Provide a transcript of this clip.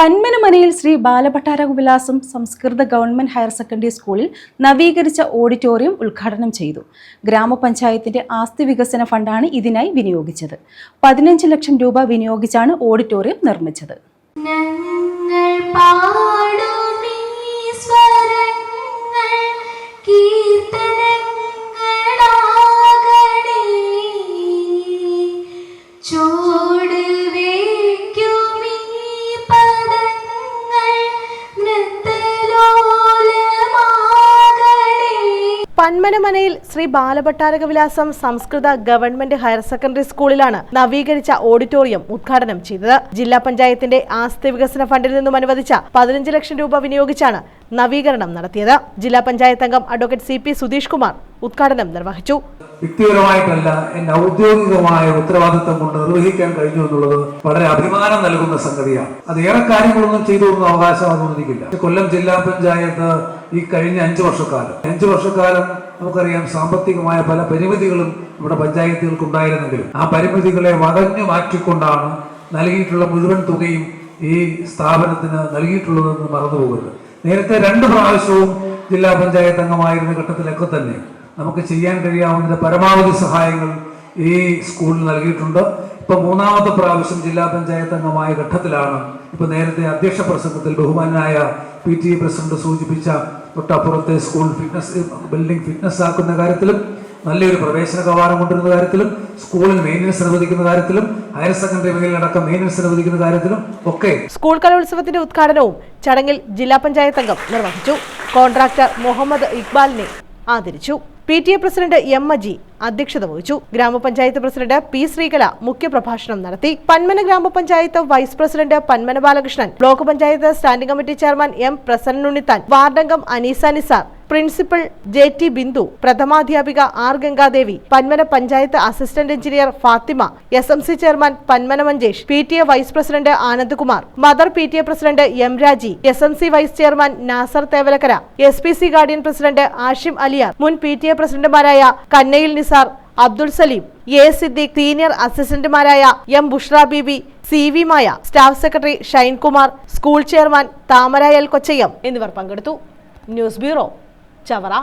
പന്മനമനയിൽ ശ്രീ ബാലഭട്ടാര വിലാസം സംസ്കൃത government higher secondary സ്കൂളിൽ നവീകരിച്ച ഓഡിറ്റോറിയം ഉദ്ഘാടനം ചെയ്തു. ഗ്രാമപഞ്ചായത്തിന്റെ ആസ്തി വികസന ഫണ്ടാണ് ഇതിനായി വിനിയോഗിച്ചത്. പതിനഞ്ച് ലക്ഷം രൂപ വിനിയോഗിച്ചാണ് ഓഡിറ്റോറിയം നിർമ്മിച്ചത്. ഞങ്ങൾ പന്മനമനയിൽ ശ്രീ ബാലഭട്ടാരക വിലാസം സംസ്കൃത ഗവൺമെന്റ് ഹയർ സെക്കൻഡറി സ്കൂളിലാണ് നവീകരിച്ച ഓഡിറ്റോറിയം ഉദ്ഘാടനം ചെയ്തത്. ജില്ലാ പഞ്ചായത്തിന്റെ ആസ്തി വികസന ഫണ്ടിൽ നിന്നും അനുവദിച്ച പതിനഞ്ച് ലക്ഷം രൂപ വിനിയോഗിച്ചാണ് നവീകരണം നടത്തിയത്. ജില്ലാ പഞ്ചായത്ത് അംഗം advocate C P Sudheesh Kumar ഉദ്ഘാടനം നിർവഹിച്ചു. വ്യക്തിപരമായിട്ടല്ല എന്റെ ഔദ്യോഗികമായ ഉത്തരവാദിത്വം കൊണ്ട് നിർവഹിക്കാൻ കഴിഞ്ഞു എന്നുള്ളത് വളരെ അഭിമാനം നൽകുന്ന സംഗതിയാണ്. അത് ഏറെ കാര്യങ്ങളൊന്നും ചെയ്തു തന്ന അവകാശം അതൊന്നും എനിക്കില്ല കൊല്ലം ജില്ലാ പഞ്ചായത്ത് ഈ കഴിഞ്ഞ അഞ്ചു വർഷക്കാലം. അഞ്ചു വർഷക്കാലം നമുക്കറിയാം സാമ്പത്തികമായ പല പരിമിതികളും ഇവിടെ പഞ്ചായത്തുകൾക്ക് ഉണ്ടായിരുന്നെങ്കിലും ആ പരിമിതികളെ വകഞ്ഞു മാറ്റിക്കൊണ്ടാണ് നൽകിയിട്ടുള്ള മുഴുവൻ തുകയും ഈ സ്ഥാപനത്തിന് നൽകിയിട്ടുള്ളതെന്ന് മറന്നുപോകരുത്. നേരത്തെ രണ്ട് പ്രാവശ്യവും ജില്ലാ പഞ്ചായത്ത് അംഗമായിരുന്ന ഘട്ടത്തിലൊക്കെ തന്നെ നമുക്ക് ചെയ്യാൻ കഴിയാവുന്ന പരമാവധി സഹായങ്ങൾ ഈ സ്കൂളിൽ നൽകിയിട്ടുണ്ട്. ഇപ്പൊ മൂന്നാമത്തെ പ്രാവശ്യം ജില്ലാ പഞ്ചായത്ത് അംഗമായ ഘട്ടത്തിലാണ് ഇപ്പൊ നേരത്തെ അധ്യക്ഷ പ്രസംഗത്തിൽ ബഹുമാനായ പി ടി പ്രസിഡന്റ് സൂചിപ്പിച്ച തൊട്ടപ്പുറത്തെ സ്കൂൾ ഫിറ്റ്നസ് ബിൽഡിംഗ് ഫിറ്റ്നസ് ആക്കുന്ന കാര്യത്തിലും നല്ലൊരു പ്രവേശന കവാടം കൊണ്ടുവരുന്ന കാര്യത്തിലും സ്കൂളിൽ മെയിന്റനൻസ് അനുവദിക്കുന്ന കാര്യത്തിലും ഹയർ സെക്കൻഡറി മേഖലയിലടക്കം മെയിന്റനൻസ് അനുവദിക്കുന്ന കാര്യത്തിലും ഒക്കെ സ്കൂൾ കലോത്സവത്തിന്റെ ഉദ്ഘാടനവും ചടങ്ങിൽ ജില്ലാ പഞ്ചായത്ത് അംഗം നിർവഹിച്ചു. കോൺട്രാക്ടർ മുഹമ്മദ് ഇക്ബാലിനെ ആദരിച്ചു. P T A president M Aji അധ്യക്ഷത വഹിച്ചു. ഗ്രാമപഞ്ചായത്ത് പ്രസിഡന്റ് പി ശ്രീകല മുഖ്യപ്രഭാഷണം നടത്തി. Panmana grama panchayat vice president Panmana Balakrishnan block panchayat standing committee chairman M Prasannunnithan വാർഡംഗം Aneesa Nisar principal J T Bindu പ്രഥമാധ്യാപിക R Gangadevi Panmana panchayat assistant engineer Fathima S M C chairman Panmana Manchesh P T A vice president Anandkumar mother P T A president M Raji S M C vice chairman Nasar Thevalakkara S P C guardian president Ashim Aliyar മുൻ P T A പ്രസിഡന്റുമാരായ കന്നയിൽ Nisar Abdul Salim A Siddique senior അസിസ്റ്റന്റുമാരായ M Bushra Bibi C V Maya staff secretary Shinekumar school chairman Thamara L Kochayyam എന്നിവർ പങ്കെടുത്തു. News bureau. Chavara